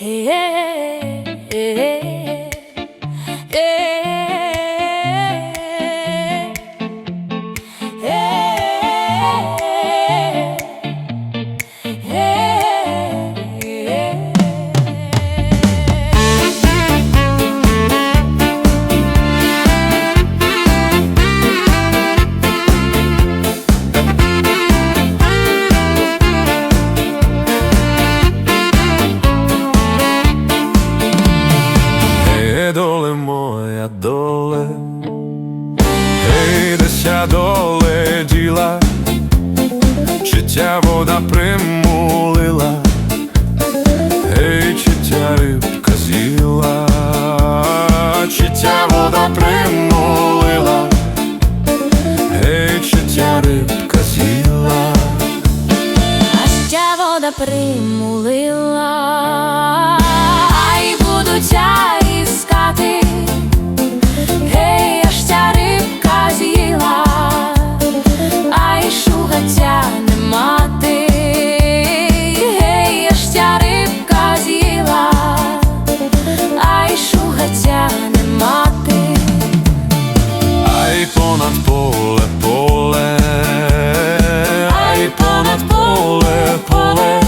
Ей, Ей, деся доле Життя вода примулила, Ей, чиття рибка з'їла, Чиття вода примулила, Ей, чиття рибка з'їла. А ще вода примулила, понад поле, поле, ай понад поле, поле,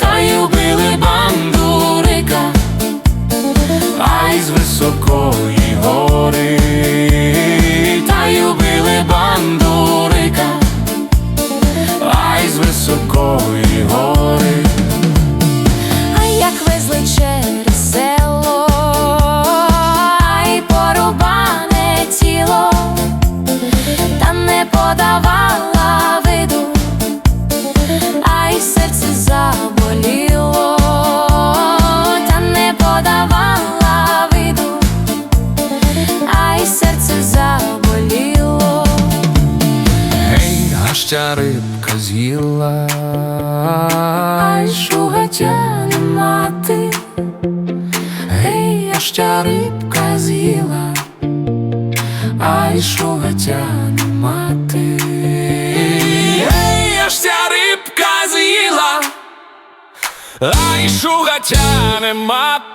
та й убили бандурика, ай з високої подавала виду, ай серце заболіло, та не подавала виду, ай серце заболіло. Гей, ця рибка з'їла, Ай, шугаття не мати, гей, ця рибка з'їла, ай, шугаття не мати. Гей, аж ця рибка з'їла, ай, шугаття не мати.